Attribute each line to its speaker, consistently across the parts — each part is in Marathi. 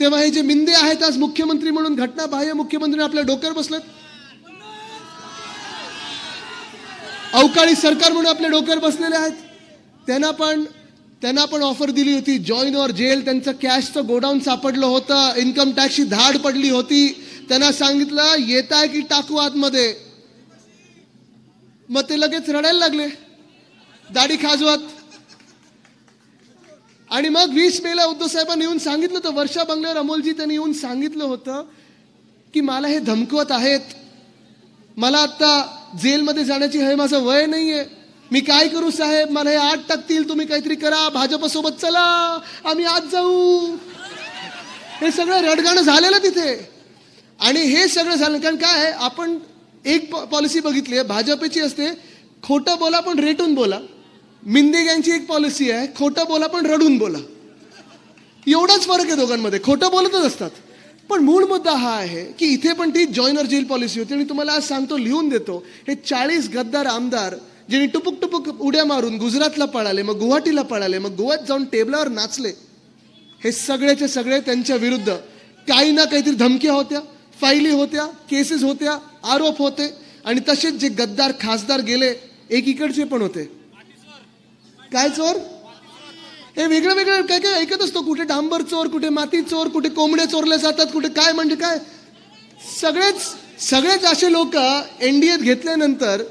Speaker 1: तेव्हा हे जे मिंदे आहेत आज मुख्यमंत्री म्हणून घटना बाह्य मुख्यमंत्री आपल्या डोक्यावर बसलेत. अवकाळी सरकार म्हणून आपल्या डोक्यावर बसलेले आहेत. त्यांना पण त्यांना पण ऑफर दिली होती जॉईन ऑर जेल त्यांचं कॅशचं गोडाऊन सापडलं होतं इन्कम टॅक्सची धाड पडली होती. त्यांना सांगितलं येत आहे की टाकू आतमध्ये. मग ते लगेच रडायला लागले. दाढी खाजवत. आणि मग वीस मेला उद्धव साहेबांनी येऊन सांगितलं होतं वर्षा बंगल्यावर अमोलजी त्यांनी येऊन सांगितलं होतं की मला हे धमकवत आहेत. मला आता जेलमध्ये जाण्याची हे माझं वय नाही आहे मी काय करू साहेब? मला हे आठ टाकतील. तुम्ही काहीतरी करा. भाजपसोबत चला. आम्ही आज जाऊ. हे सगळं रडगाणं झालेलं तिथे. आणि हे सगळं झालं. कारण काय आपण एक पॉलिसी बघितली आहे. भाजपची असते. खोटं बोला पण रेटून बोला. मिंदे यांची एक पॉलिसी आहे खोटं बोला पण रडून बोला. एवढाच फरक आहे दोघांमध्ये. खोटं बोलतच असतात. पण मूळ मुद्दा हा आहे की इथे पण ती जॉईनर जेल पॉलिसी होती आणि तुम्हाला आज सांगतो लिहून देतो. हे चाळीस गद्दार आमदार ज्यांनी टुपुक टुपुक उड्या मारून गुजरातला पळाले मग गुवाहाटीला पळाले मग गोव्यात जाऊन टेबलावर नाचले. हे सगळ्याचे सगळे त्यांच्या विरुद्ध. काही ना काहीतरी धमक्या होत्या फाईली होत्या केसेस होत्या आरोप होते. आणि तसेच जे गद्दार खासदार गेले एकीकडचे पण होते. काय चोर? हे वेगळं वेगळं काय काय ऐकत असतो? कुठे डांबर चोर कुठे माती चोर कुठे कोंबडे चोरले जातात कुठे काय म्हणजे काय? सगळेच सगळेच असे लोक एनडीएत घेतल्यानंतर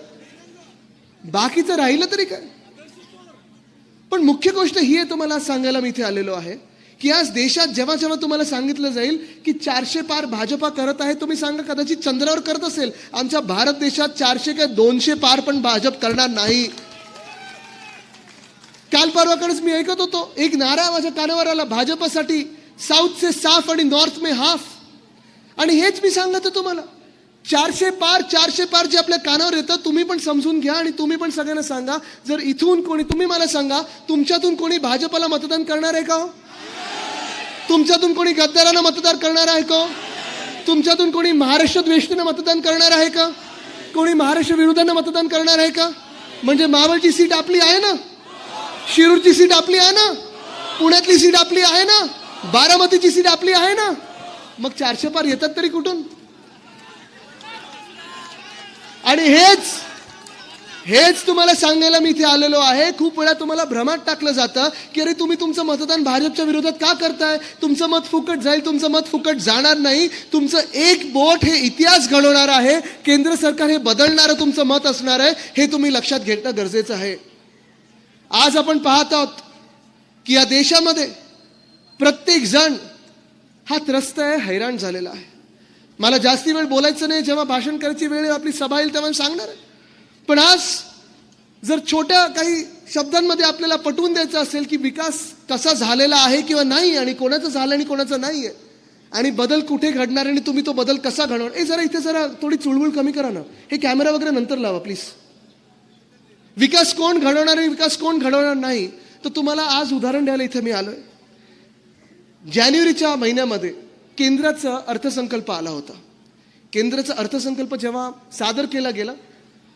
Speaker 1: बाकीचं राहिलं तरी काय? पण मुख्य गोष्ट ही आहे तुम्हाला सांगायला मी इथे आलेलो आहे की आज देशात जेव्हा जेव्हा तुम्हाला सांगितलं जाईल की चारशे पार भाजपा करत आहे तुम्ही सांगा कदाचित चंद्रावर करत असेल. आमच्या भारत देशात चारशे काय दोनशे पार पण भाजप करणार नाही. काल परवाकडेच मी ऐकत होतो एक नारा माझ्या कानावर आला भाजपसाठी साऊथ से साफ आणि नॉर्थ मे हाफ. आणि हेच मी सांगत होतो तुम्हाला चारशे पार चारशे पार जे आपल्या कानावर येतं तुम्ही पण समजून घ्या आणि तुम्ही पण सगळ्यांना सांगा जर इथून कोणी तुम्ही मला सांगा तुमच्यातून कोणी भाजपला मतदान करणार आहे का हो? तुमच्यातून कोणी गद्दारांना मतदान करणार आहे का हो? तुमच्यातून कोणी महाराष्ट्र द्वेष्टीनं मतदान करणार आहे का? कोणी महाराष्ट्र विरोधानं मतदान करणार आहे का? म्हणजे मावळची सीट आपली आहे ना? शिरूरची सीट आपली आहे ना? पुण्यातली सीट आपली आहे ना? बारामतीची सीट आपली आहे ना? मग चारशे पार येतात तरी कुठून? आणि हेच हेच तुम्हाला सांगायला मी इथे आलेलो आहे. खूप वेळा तुम्हाला भ्रमात टाकलं जातं की अरे तुम्ही तुमचं मतदान भाजपच्या विरोधात का करताय? तुमचं मत फुकट जाईल तुमचं मत फुकट जाणार नाही. तुमचं एक बोट हे इतिहास घडवणार आहे. केंद्र सरकार हे बदलणारं तुमचं मत असणार आहे. हे तुम्ही लक्षात घेणं गरजेचं आहे. आज आपण पाहत आहोत की या देशामध्ये प्रत्येक जण हा त्रस्त आहे हैराण झालेला आहे. मला जास्ती वेळ बोलायचं नाही जेव्हा भाषण करायची वेळ आपली सभा येईल तेव्हा सांगणार आहे. पण आज जर छोट्या काही शब्दांमध्ये आपल्याला पटवून द्यायचं असेल की विकास कसा झालेला आहे किंवा नाही आणि कोणाचं झालं आणि कोणाचं नाही आहे आणि बदल कुठे घडणार आणि तुम्ही तो बदल कसा घडवणार हे जरा इथे जरा थोडी चुळबुळ कमी करा ना. हे कॅमेरा वगैरे नंतर लावा प्लीज विकास कोण घडवणार आहे विकास कोण घडवणार नाही? तर तुम्हाला आज उदाहरण द्यायला इथे मी आलोय. जानेवारीच्या महिन्यामध्ये केंद्राचा अर्थसंकल्प आला होता. केंद्राचा अर्थसंकल्प जेव्हा सादर केला गेला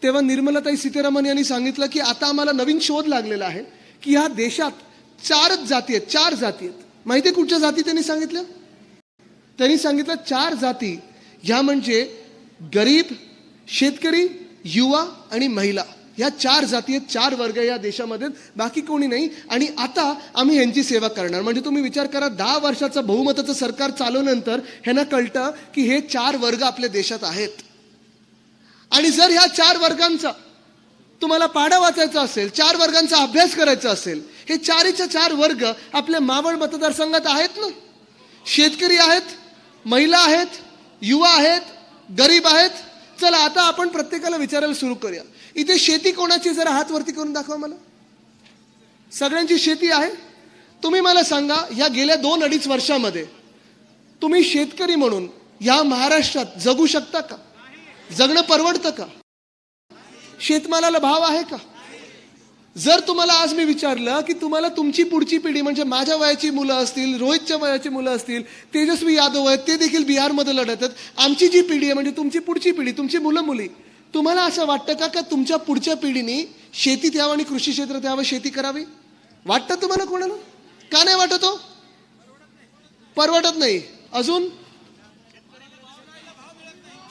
Speaker 1: तेव्हा निर्मलाताई सीतारामन यांनी सांगितलं की आता आम्हाला नवीन शोध लागलेला आहे की ह्या देशात चारच जाती आहेत चार जाती आहेत. माहिती आहे कुठच्या जाती त्यांनी सांगितल्या त्यांनी सांगितलं चार जाती ह्या म्हणजे गरीब शेतकरी युवा आणि महिला. ह्या चार जाती आहेत चार वर्ग या देशामध्ये. बाकी कोणी नाही. आणि आता आम्ही ह्यांची सेवा करणार. म्हणजे तुम्ही विचार करा दहा वर्षाचं बहुमताचं सरकार चालवल्यानंतर ह्यांना कळतं की हे चार वर्ग आपल्या देशात आहेत. आणि जर ह्या चार वर्गांचा तुम्हाला पाडा वाचायचा असेल चार वर्गांचा अभ्यास करायचा असेल हे चारीचे चार वर्ग आपल्या मावळ मतदारसंघात आहेत ना? शेतकरी आहेत महिला आहेत युवा आहेत गरीब आहेत. चला आता आपण प्रत्येकाला विचारायला सुरू करूया. इथे शेती कोणाची जरा हात वरती करून दाखवा मला. सगळ्यांची शेती आहे. तुम्ही मला सांगा या गेल्या दोन अडीच वर्षामध्ये तुम्ही शेतकरी म्हणून या महाराष्ट्रात जगू शकता का? जगणं परवडतं का? शेतमालाला भाव आहे का? जर तुम्हाला आज मी विचारलं की तुम्हाला तुमची पुढची पिढी म्हणजे माझ्या वयाची मुलं असतील रोहितच्या वयाची मुलं असतील तेजस्वी यादव आहेत ते देखील बिहारमध्ये लढत आहेत. आमची जी पिढी आहे म्हणजे तुमची पुढची पिढी तुमची मुलं मुली तुम्हाला असं वाटतं का का तुमच्या पुढच्या पिढीने शेतीत यावं आणि कृषी क्षेत्रात यावं शेती करावी? वाटतं तुम्हाला कोणाला? का नाही वाटत हो? परवडत नाही. अजून?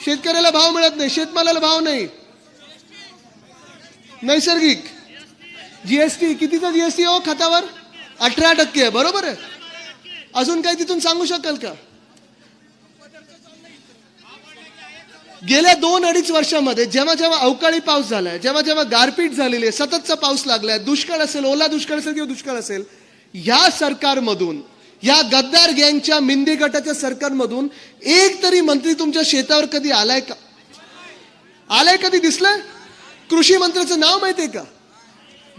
Speaker 1: शेतकऱ्याला भाव मिळत नाही शेतमालाला भाव नाही. नैसर्गिक. जीएसटी कितीचा जीएसटी हो खतावर अठरा टक्के आहे बरोबर आहे? अजून काही तिथून सांगू शकाल का? गेल्या दोन अडीच वर्षामध्ये जेव्हा जेव्हा अवकाळी पाऊस झालाय जेव्हा जेव्हा गारपीट झालेली आहे सततचा पाऊस लागलाय दुष्काळ असेल ओला दुष्काळ असेल किंवा दुष्काळ असेल या सरकारमधून या गद्दार गँगच्या मिंदी गटाच्या सरकारमधून एक तरी मंत्री तुमच्या शेतावर कधी आलाय का? आलाय कधी? दिसलंय? कृषी मंत्र्याचं नाव माहितीये का?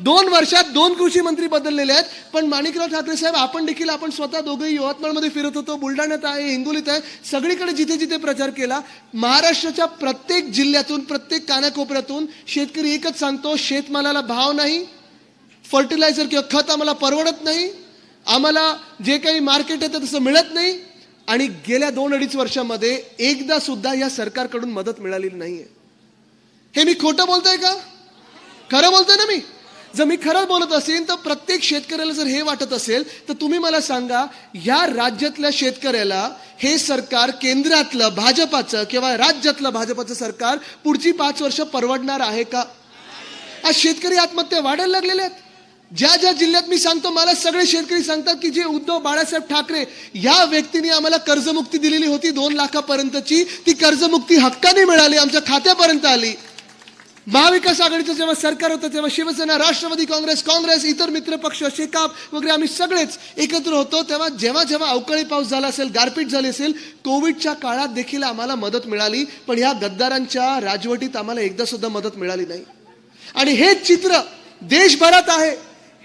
Speaker 1: दोन वर्षात दोन कृषी मंत्री बदललेले आहेत. पण माणिकराव ठाकरे साहेब आपण देखील आपण स्वतः दोघंही यवतमाळमध्ये फिरत होतो. बुलढाण्यात आहे हिंगोलीत आहे. सगळीकडे जिथे जिथे प्रचार केला महाराष्ट्राच्या प्रत्येक जिल्ह्यातून प्रत्येक कानाकोपऱ्यातून शेतकरी एकच सांगतो शेतमालाला भाव नाही फर्टिलायझर किंवा खत आम्हाला परवडत नाही आम्हाला जे काही मार्केट आहे ते तसं मिळत नाही. आणि गेल्या दोन अडीच वर्षामध्ये एकदा सुद्धा या सरकारकडून मदत मिळालेली नाहीये. हे मी खोटं बोलतोय का? खरं बोलतोय ना मी? जर मी खरं बोलत असेल तर प्रत्येक शेतकऱ्याला जर हे वाटत असेल तर तुम्ही मला सांगा या राज्यातल्या शेतकऱ्याला हे सरकार केंद्रातलं भाजपाचं किंवा राज्यातलं भाजपाचं सरकार पुढची पाच वर्ष परवडणार आहे का? आज शेतकरी आत्महत्या वाढायला लागलेल्या आहेत. ज्या ज्या जिल्ह्यात मी सांगतो मला सगळे शेतकरी सांगतात की जे उद्धव बाळासाहेब ठाकरे या व्यक्तीने आम्हाला कर्जमुक्ती दिलेली होती दोन लाखापर्यंतची. ती कर्जमुक्ती हक्काने मिळाली आमच्या खात्यापर्यंत आली. महाविकास आघाडीचं जेव्हा सरकार होतं तेव्हा शिवसेना राष्ट्रवादी काँग्रेस काँग्रेस इतर मित्र पक्ष शेकाप वगैरे आम्ही सगळेच एकत्र होतो. तेव्हा जेव्हा जेव्हा अवकाळी पाऊस झाला असेल गारपीट झाली असेल कोविडच्या काळात देखील आम्हाला मदत मिळाली. पण ह्या गद्दारांच्या राजवटीत आम्हाला एकदा सुद्धा मदत मिळाली नाही. आणि हे चित्र देशभरात आहे.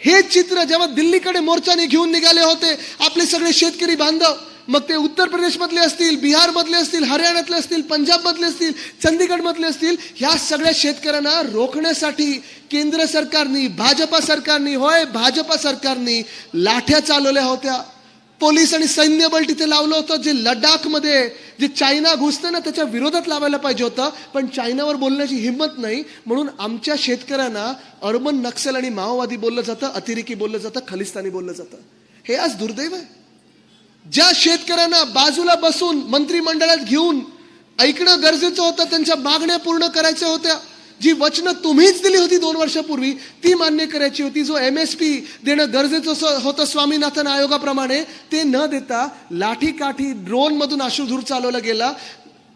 Speaker 1: हे चित्र जेव्हा दिल्लीकडे मोर्चाने घेऊन निघाले होते आपले सगळे शेतकरी बांधव मग ते उत्तर प्रदेशमधले असतील बिहारमधले असतील हरियाणातले असतील पंजाबमधले असतील चंदीगडमधले असतील ह्या सगळ्या शेतकऱ्यांना रोखण्यासाठी केंद्र सरकारनी भाजपा सरकारनी होय भाजपा सरकारनी लाठ्या चालवल्या होत्या. पोलीस आणि सैन्य बल तिथे लावलं होतं जे लडाखमध्ये जे चायना घुसतं ना त्याच्या विरोधात लावायला पाहिजे होतं. पण चायनावर बोलण्याची हिंमत नाही म्हणून आमच्या शेतकऱ्यांना अर्बन नक्सल आणि माओवादी बोललं जातं अतिरेकी बोललं जातं खलिस्तानी बोललं जातं. हे आज दुर्दैव आहे. ज्या शेतकऱ्यांना बाजूला बसून मंत्रिमंडळात घेऊन ऐकणं गरजेचं होतं त्यांच्या मागण्या पूर्ण करायच्या होत्या जी वचनं तुम्हीच दिली होती दोन वर्षापूर्वी ती मान्य करायची होती. जो एम एस पी देणं गरजेचं होतं स्वामीनाथन आयोगाप्रमाणे ते न देता लाठी काठी ड्रोन मधून अश्रुधूर चालवला गेला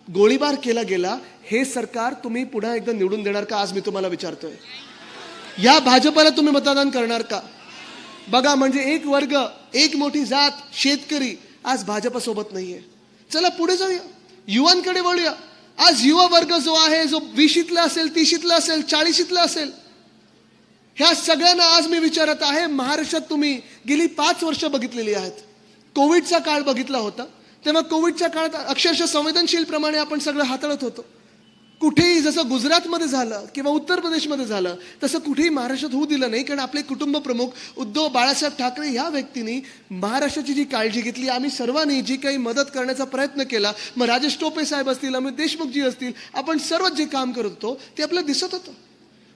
Speaker 1: गोळीबार केला गेला. हे सरकार तुम्ही पुन्हा एकदा निवडून देणार का आज मी तुम्हाला विचारतोय? या भाजपाला तुम्ही मतदान करणार का? बघा म्हणजे एक वर्ग एक मोठी जात शेतकरी आज भाजपासोबत नाहीये. चला पुढे जाऊया. युवांकडे वळूया. आज युवा वर्ग जो आहे जो विशीतला असेल तीशीतला असेल चाळीशीतला असेल ह्या सगळ्यांना आज मी विचारत आहे महाराष्ट्रात तुम्ही गेली पाच वर्ष बघितलेली आहेत. कोविडचा काळ बघितला होता. तेव्हा कोविडच्या काळात अक्षरशः संवेदनशील प्रमाणे आपण सगळं हाताळत होतो. कुठेही जसं गुजरातमध्ये झालं किंवा उत्तर प्रदेशमध्ये झालं तसं कुठेही महाराष्ट्रात होऊ दिलं नाही. कारण आपले कुटुंब प्रमुख उद्धव बाळासाहेब ठाकरे ह्या व्यक्तींनी महाराष्ट्राची जी काळजी घेतली आम्ही सर्वांनी जी काही मदत करण्याचा प्रयत्न केला मग राजेश टोपे साहेब असतील अमित देशमुखजी असतील आपण सर्वच जे काम करत होतो ते आपल्याला दिसत होतं.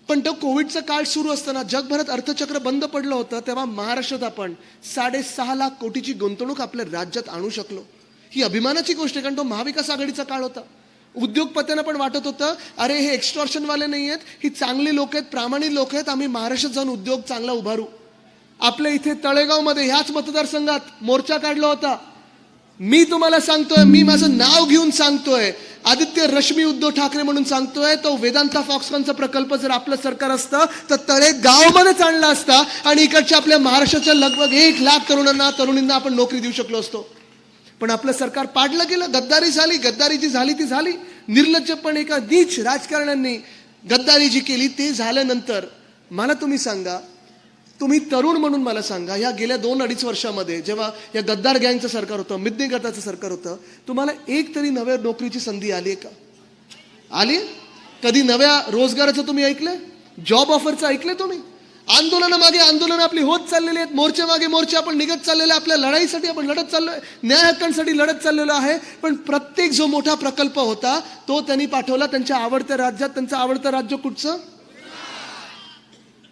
Speaker 1: पण तो कोविडचा काळ सुरू असताना जगभरात अर्थचक्र बंद पडलं होतं तेव्हा महाराष्ट्रात आपण साडेसहा लाख कोटीची गुंतवणूक आपल्या राज्यात आणू शकलो. ही अभिमानाची गोष्ट आहे कारण तो महाविकास आघाडीचा काळ होता. उद्योगपत्यांना पण वाटत होतं अरे हे एक्स्टॉर्शनवाले नाही आहेत ही चांगली लोक आहेत प्रामाणिक लोक आहेत आम्ही महाराष्ट्रात जाऊन उद्योग चांगला उभारू. आपल्या इथे तळेगावमध्ये ह्याच मतदारसंघात मोर्चा काढला होता. मी तुम्हाला सांगतोय मी माझं नाव घेऊन सांगतोय. आदित्य रश्मी उद्धव ठाकरे म्हणून सांगतोय तो वेदांता फॉक्सकॉनचा प्रकल्प जर आपलं सरकार असतं तर तळे गावमध्येच आणला असता आणि इकडच्या आपल्या महाराष्ट्राच्या लगभग एक लाख तरुणांना तरुणींना आपण नोकरी देऊ शकलो असतो. पण आपलं सरकार पाडलं गेलं गद्दारी झाली गद्दारी जी झाली ती झाली. निर्लज्जपणे एका नीच राजकारण्यांनी गद्दारी जी केली ते झाल्यानंतर मला तुम्ही सांगा तुम्ही तरुण म्हणून मला सांगा या गेल्या दोन अडीच वर्षामध्ये जेव्हा या गद्दार गँगचं सरकार होतं मिदने गटाचं सरकार होतं तुम्हाला एक तरी नव्या नोकरीची संधी आली आहे का? आली कधी नव्या रोजगाराचं तुम्ही ऐकलं जॉब ऑफरचं ऐकलं तुम्ही? आंदोलनामागे आंदोलन आपली होत चाललेली आहेत. मोर्चे मागे मोर्चे आपण निघत चाललेले आहे. आपल्या लढाईसाठी आपण लढत चाललोय. न्याय हक्कांसाठी लढत चाललेलो आहे. पण प्रत्येक जो मोठा प्रकल्प होता तो त्यांनी पाठवला त्यांच्या आवडत्या राज्यात. त्यांचं आवडतं राज्य कुठचं?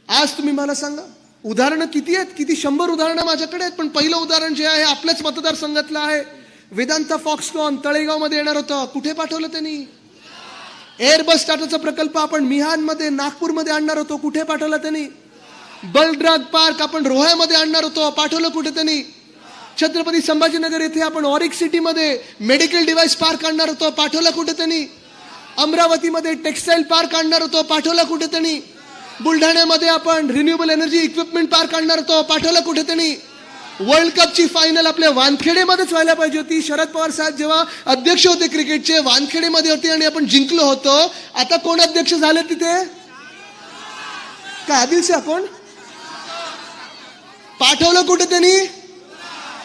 Speaker 1: आज तुम्ही मला सांगा. उदाहरणं किती आहेत? किती शंभर उदाहरणं माझ्याकडे आहेत. पण पहिलं उदाहरण जे आहे आपल्याच मतदारसंघातलं आहे. वेदांता फॉक्सकॉन तळेगावमध्ये येणार होतं. कुठे पाठवलं त्यांनी? एअरबस टाटाचा प्रकल्प आपण मिहानमध्ये नागपूरमध्ये आणणार होतो. कुठे पाठवला त्यांनी? बलड्राग पार्क आपण रोह्यामध्ये आणणार होतो. पाठवलं कुठे त्यांनी? छत्रपती संभाजीनगर येथे आपण ऑरिक सिटीमध्ये मेडिकल डिव्हाइस पार्क आणणार होतो. पाठवलं कुठे त्यांनी? अमरावतीमध्ये टेक्सटाईल पार्क आणणार होतो. पाठवला कुठे त्यांनी? बुलढाण्यामध्ये आपण रिन्युएबल एनर्जी इक्विपमेंट पार्क आणणार होतो. पाठवलं कुठे त्यांनी? वर्ल्ड कपची फायनल आपल्या वानखेडेमध्येच व्हायला पाहिजे होती. शरद पवार साहेब जेव्हा अध्यक्ष होते क्रिकेटचे वानखेडेमध्ये होते आणि आपण जिंकलो होतो. आता कोण अध्यक्ष झाले तिथे? काय आदिल शाह कोण? पाठवलं कुठे त्यांनी?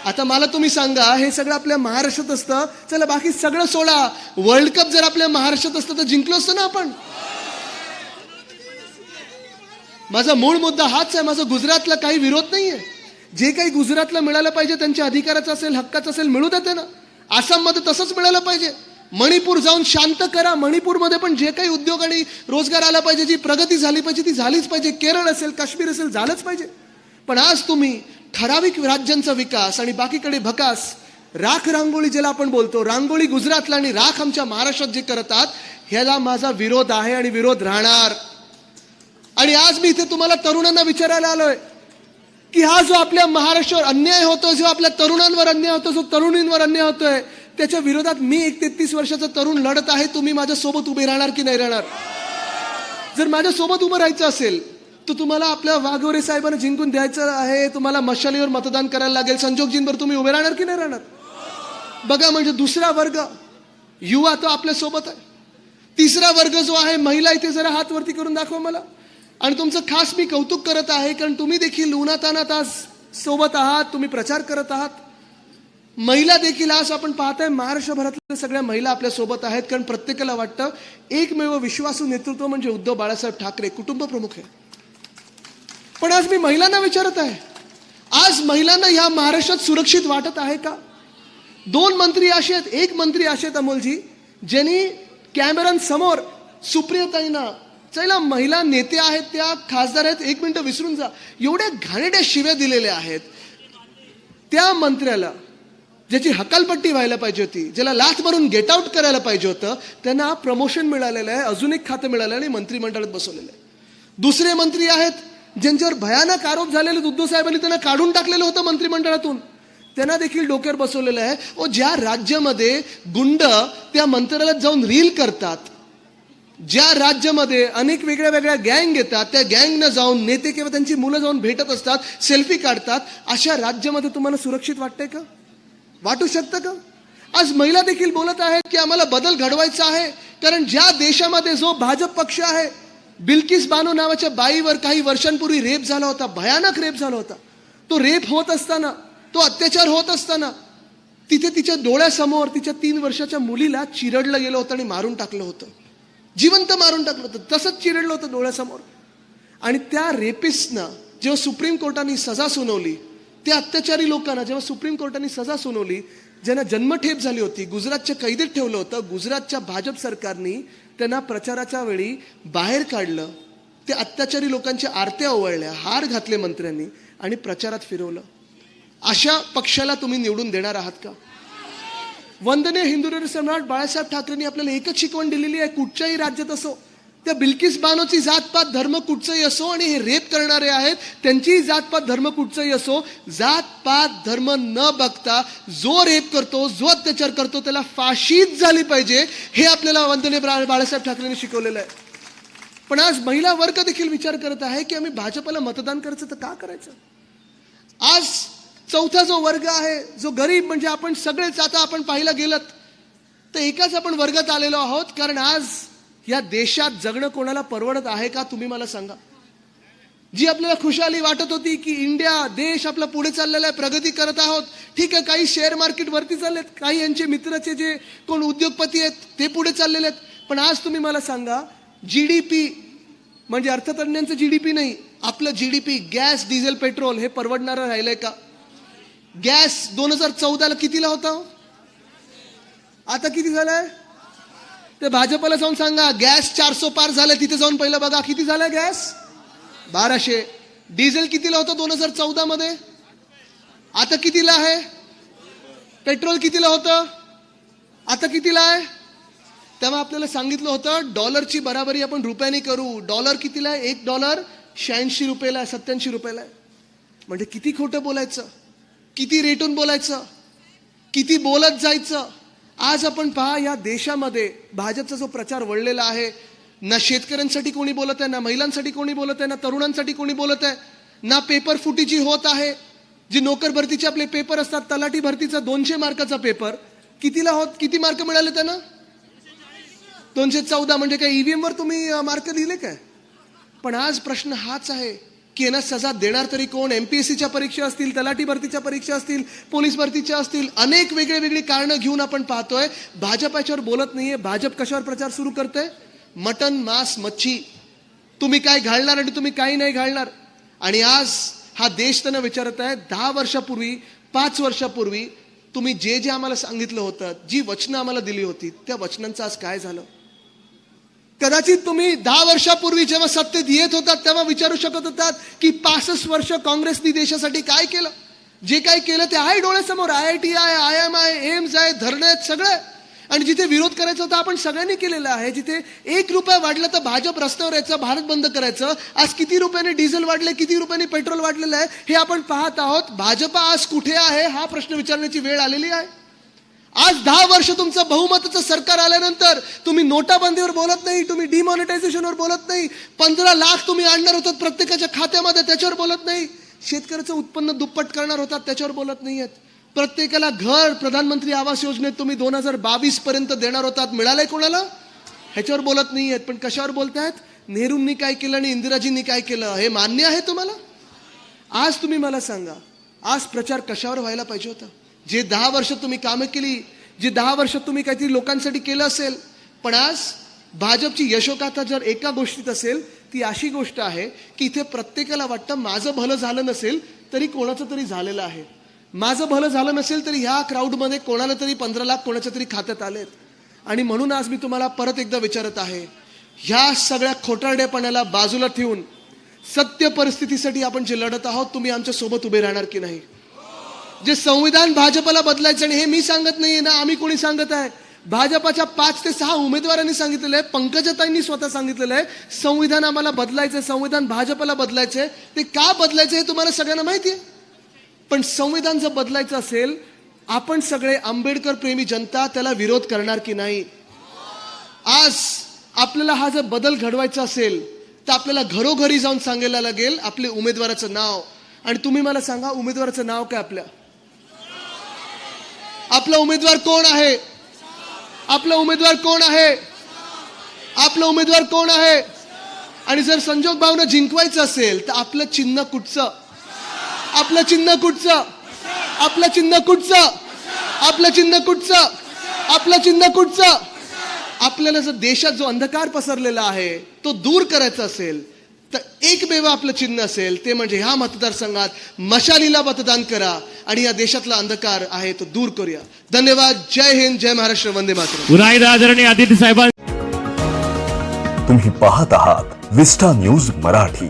Speaker 1: आता मला तुम्ही सांगा हे सगळं आपल्या महाराष्ट्रात असतं. चला बाकी सगळं सोडा. वर्ल्ड कप जर आपल्या महाराष्ट्रात असतं तर जिंकलो असतो ना आपण? माझा मूळ मुद्दा हाच आहे माझा गुजरातला काही विरोध नाहीये. जे काही गुजरातला मिळालं पाहिजे त्यांच्या अधिकाराचं असेल हक्काचं असेल मिळू देते ना. आसाममध्ये तसंच मिळालं पाहिजे. मणिपूर जाऊन शांत करा. मणिपूरमध्ये पण जे काही उद्योग आणि रोजगार आला पाहिजे जी प्रगती झाली पाहिजे ती झालीच पाहिजे. केरळ असेल काश्मीर असेल झालंच पाहिजे. पण आज तुम्ही ठराविक राज्यांचा विकास आणि बाकीकडे भकास राख रांगोळी ज्याला आपण बोलतो रांगोळी गुजरातला आणि राख आमच्या महाराष्ट्रात जे करतात ह्याला माझा विरोध आहे आणि विरोध राहणार. आणि आज मी इथे तुम्हाला तरुणांना विचारायला आलोय की हा जो आपल्या महाराष्ट्रावर अन्याय होतो जो आपल्या तरुणांवर अन्याय होतो जो तरुणींवर अन्याय होतोय त्याच्या विरोधात मी एक तेहतीस वर्षाचा तरुण लढत आहे तुम्ही माझ्यासोबत उभे राहणार की नाही राहणार? जर माझ्या सोबत उभं राहायचं असेल तर तुम्हाला आपल्या वाघोरे साहेबांना जिंकून द्यायचं आहे. तुम्हाला मशालीवर मतदान करायला लागेल. संजोगजींवर तुम्ही उभे राहणार की नाही राहणार? बघा म्हणजे दुसरा वर्ग युवा तो आपल्यासोबत आहे. तिसरा वर्ग जो आहे महिला इथे जरा हात वरती करून दाखवा मला. आणि तुमचं खास मी कौतुक करत आहे कारण तुम्ही देखील उन्हातानात आज सोबत आहात तुम्ही प्रचार करत आहात. महिला देखील आज आपण पाहताय महाराष्ट्रभरातल्या सगळ्या महिला आपल्यासोबत आहेत कारण प्रत्येकाला वाटतं एकमेव विश्वासू नेतृत्व म्हणजे उद्धव बाळासाहेब ठाकरे कुटुंब प्रमुख आहे. पण आज मी महिलांना विचारत आहे. आज महिलांना ह्या महाराष्ट्रात सुरक्षित वाटत आहे का? दोन मंत्री असे आहेत एक मंत्री असे आहेत अमोलजी ज्यांनी कॅमेऱ्यांसमोर सुप्रियताईंना चला महिला नेते आहेत त्या खासदार आहेत एक मिनटं विसरून जा. एवढ्या घाणेड्या शिव्या दिलेल्या आहेत. त्या मंत्र्याला ज्याची हकालपट्टी व्हायला पाहिजे होती ज्याला लाथ मारून गेट आउट करायला पाहिजे होतं त्यांना प्रमोशन मिळालेलं आहे अजून एक खातं मिळालं आणि मंत्रिमंडळात बसवलेलं आहे. दुसरे मंत्री आहेत ज्यांच्यावर भयानक आरोप झालेले उद्धव साहेबांनी त्यांना काढून टाकलेलं होतं मंत्रिमंडळातून. त्यांना देखील डोक्यावर बसवलेलं आहे. ओ ज्या राज्यामध्ये गुंड त्या मंत्र्याला जाऊन रील करतात ज्या राज्यामध्ये अनेक वेगळ्या वेगळ्या गँग येतात त्या गँगनं जाऊन नेते किंवा त्यांची मुलं जाऊन भेटत असतात सेल्फी काढतात अशा राज्यामध्ये तुम्हाला सुरक्षित वाटतंय का? वाटू शकतं का? आज महिला देखील बोलत आहेत की आम्हाला बदल घडवायचा आहे कारण ज्या देशामध्ये जो भाजप पक्ष आहे बिल्किस बानो नावाच्या बाईवर काही वर्षांपूर्वी रेप झाला होता भयानक रेप झाला होता. तो रेप होत असताना तो अत्याचार होत असताना तिथे तिच्या डोळ्यासमोर तिच्या तीन वर्षाच्या मुलीला चिरडलं गेलं होतं आणि मारून टाकलं होतं. जिवंत मारून टाकलं होतं तसंच चिरडलं होतं डोळ्यासमोर. आणि त्या रेपिस्टनं जेव्हा सुप्रीम कोर्टाने सजा सुनावली त्या अत्याचारी लोकांना जेव्हा सुप्रीम कोर्टाने सजा सुनावली ज्यांना जन्मठेप झाली होती गुजरातच्या कैदेत ठेवलं होतं गुजरातच्या भाजप सरकारने त्यांना प्रचाराच्या वेळी बाहेर काढलं ते अत्याचारी लोकांच्या आरत्या ओवळल्या हार घातले मंत्र्यांनी आणि प्रचारात फिरवलं. अशा पक्षाला तुम्ही निवडून देणार आहात का? वंदनीय हिंदू सम्राट बाळासाहेब ठाकरेंनी आपल्याला एकच शिकवण दिलेली आहे कुठच्याही राज्यात असो. त्या बिल्किस बानोची जातपात धर्म कुठचंही असो आणि हे रेप करणारे आहेत त्यांचीही जातपात धर्म कुठचंही असो जातपात धर्म न बघता जो रेप करतो जो अत्याचार करतो त्याला फाशीच झाली पाहिजे हे आपल्याला वंदने बाळासाहेब ठाकरेंनी शिकवलेलं आहे. पण आज महिला वर्ग देखील विचार करत आहे की आम्ही भाजपला मतदान करायचं तर का करायचं? आज चौथा जो वर्ग आहे जो गरीब म्हणजे आपण सगळेच आता आपण पाहिलं गेलत तर एकाच आपण वर्गात आलेलो आहोत कारण आज या देशात जगणं कोणाला परवडत आहे का तुम्ही मला सांगा. जी आपल्याला खुशाली वाटत होती की इंडिया देश आपला पुढे चाललेला आहे प्रगती करत आहोत ठीक आहे काही शेअर मार्केट वरती चाललेत काही यांचे मित्राचे जे कोण उद्योगपती आहेत ते पुढे चाललेले आहेत. पण आज तुम्ही मला सांगा जी डी पी म्हणजे अर्थतज्ञांचं जी डी पी नाही आपलं G D P gas diesel petrol हे परवडणारं राहिलंय का? गॅस दोन हजार चौदाला कितीला होता? आता किती झालाय? ते भाजपला जाऊन सांगा गॅस चारशे पार झालं तिथे जाऊन पहिलं बघा. किती झालं गॅस? बाराशे. डिझेल कितीला होतं दोन हजार चौदा मध्ये? आता कितीला आहे? पेट्रोल कितीला होतं? आता कितीला आहे? तेव्हा आपल्याला सांगितलं होतं डॉलरची बराबरी आपण रुपयाने करू. डॉलर कितीला आहे? एक डॉलर शहाऐंशी रुपयाला आहे सत्याऐंशी रुपयाला आहे. म्हणजे किती खोटं बोलायचं? किती रेटून बोलायचं? किती बोलत जायचं? आज आपण पहा या देशामध्ये भाजपचा जो प्रचार वळलेला आहे ना शेतकऱ्यांसाठी कोणी बोलत आहे ना महिलांसाठी कोणी बोलत आहे ना तरुणांसाठी कोणी बोलत आहे ना पेपर फुटीची होत आहे. जी नोकर भरतीचे आपले पेपर असतात तलाठी भरतीचा दोनशे मार्काचा पेपर कितीला होत किती मार्क मिळाले त्यांना? दोनशे चौदा म्हणजे काय ईव्हीएम वर तुम्ही मार्क दिले काय? पण आज प्रश्न हाच आहे की यांना सजा देणार तरी कोण? एम पी एस सीच्या परीक्षा असतील तलाठी भरतीच्या परीक्षा असतील पोलीस भरतीच्या असतील अनेक वेगळे वेगळी कारणं घेऊन आपण पाहतोय. भाजप याच्यावर बोलत नाहीये. भाजप कशावर प्रचार सुरू करते मटन मांस मच्छी. तुम्ही काय घालणार आणि तुम्ही काही नाही घालणार. आणि आज हा देश त्यांना विचारत आहे दहा वर्षापूर्वी पाच वर्षापूर्वी तुम्ही जे जे आम्हाला सांगितलं होतं जी वचनं आम्हाला दिली होती त्या वचनांचं आज काय झालं? कदाचित तुम्ही दहा वर्षापूर्वी जेव्हा सत्तेत येत होतात तेव्हा विचारू शकत होतात की पासष्ट वर्ष काँग्रेसनी देशासाठी काय केलं? जे काय केलं ते आहे डोळ्यासमोर. I I T I I M I AIIMS आहे धरणं आहेत सगळं आणि जिथे विरोध करायचा होता आपण सगळ्यांनी केलेला आहे. जिथे एक रुपया वाढला तर भाजप रस्त्यावर यायचं भारत बंद करायचं. आज किती रुपयाने डिझेल वाढले किती रुपयाने पेट्रोल वाढलेलं आहे हे आपण पाहत आहोत. भाजप आज कुठे आहे हा प्रश्न विचारण्याची वेळ आलेली आहे. आज दहा वर्ष तुमचं बहुमताचं सरकार आल्यानंतर तुम्ही नोटाबंदीवर बोलत नाही तुम्ही डिमॉनिटायझेशनवर बोलत नाही पंधरा लाख तुम्ही आणणार होतात प्रत्येकाच्या खात्यामध्ये त्याच्यावर बोलत नाही. शेतकऱ्याचं उत्पन्न दुप्पट करणार होतात त्याच्यावर बोलत नाही आहेत प्रत्येकाला घर प्रधानमंत्री आवास योजनेत तुम्ही दोन हजार बावीस पर्यंत देणार होतात मिळालंय कोणाला? ह्याच्यावर बोलत नाही आहेत पण कशावर बोलतायत? नेहरूंनी काय केलं आणि इंदिराजींनी काय केलं हे मान्य आहे तुम्हाला? आज तुम्ही मला सांगा आज प्रचार कशावर व्हायला पाहिजे होता? जे दहा वर्ष तुम्ही कामं केली जे दहा वर्षात तुम्ही काहीतरी लोकांसाठी केलं असेल पण आज भाजपची यशोगाथा जर एका गोष्टीत असेल ती अशी गोष्ट आहे की इथे प्रत्येकाला वाटतं माझं भलं झालं नसेल तरी कोणाचं तरी झालेलं आहे. माझं भलं झालं नसेल तरी ह्या क्राऊडमध्ये कोणाला तरी पंधरा लाख कोणाच्या तरी खात्यात आलेत. आणि म्हणून आज मी तुम्हाला परत एकदा विचारत आहे ह्या सगळ्या खोटारडेपणाला बाजूला ठेवून सत्य परिस्थितीसाठी आपण जे लढत आहोत तुम्ही आमच्यासोबत उभे राहणार की नाही? जे संविधान भाजपला बदलायचं आणि हे मी सांगत नाहीये ना आम्ही कोणी सांगत आहे? भाजपाच्या पाच ते सहा उमेदवारांनी सांगितलेलं आहे पंकजाताईंनी स्वतः सांगितलेलं आहे संविधान आम्हाला बदलायचं संविधान भाजपला बदलायचंय. ते का बदलायचं हे तुम्हाला सगळ्यांना माहिती आहे? पण संविधान जर बदलायचं असेल आपण सगळे आंबेडकर प्रेमी जनता त्याला विरोध करणार की नाही? आज आपल्याला हा जर बदल घडवायचा असेल तर आपल्याला घरोघरी जाऊन सांगायला लागेल आपले उमेदवाराचं नाव. आणि तुम्ही मला सांगा उमेदवाराचं नाव काय आपल्या? आपला उमेदवार कोण आहे? आपला उमेदवार कोण आहे? आपला उमेदवार कोण आहे? आणि जर संजोग भावना जिंकवायचं असेल तर आपलं चिन्ह कुठचं? आपलं चिन्ह कुठचं? आपलं चिन्ह कुठचं? आपलं चिन्ह कुठचं? आपलं चिन्ह कुठचं? आपल्याला जर देशात जो अंधकार पसरलेला आहे तो दूर करायचा असेल तर एक बेवा आपलं चिन्ह असेल ते म्हणजे ह्या मतदारसंघात मशालीला मतदान करा आणि या देशातला अंधकार आहे तो दूर करूया. धन्यवाद. जय हिंद जय महाराष्ट्र वंदे मातरम.
Speaker 2: पुन्हा एकदा आदरणीय आदित्य साहेबां
Speaker 3: तुम्ही पाहत आहात विस्टा न्यूज मराठी.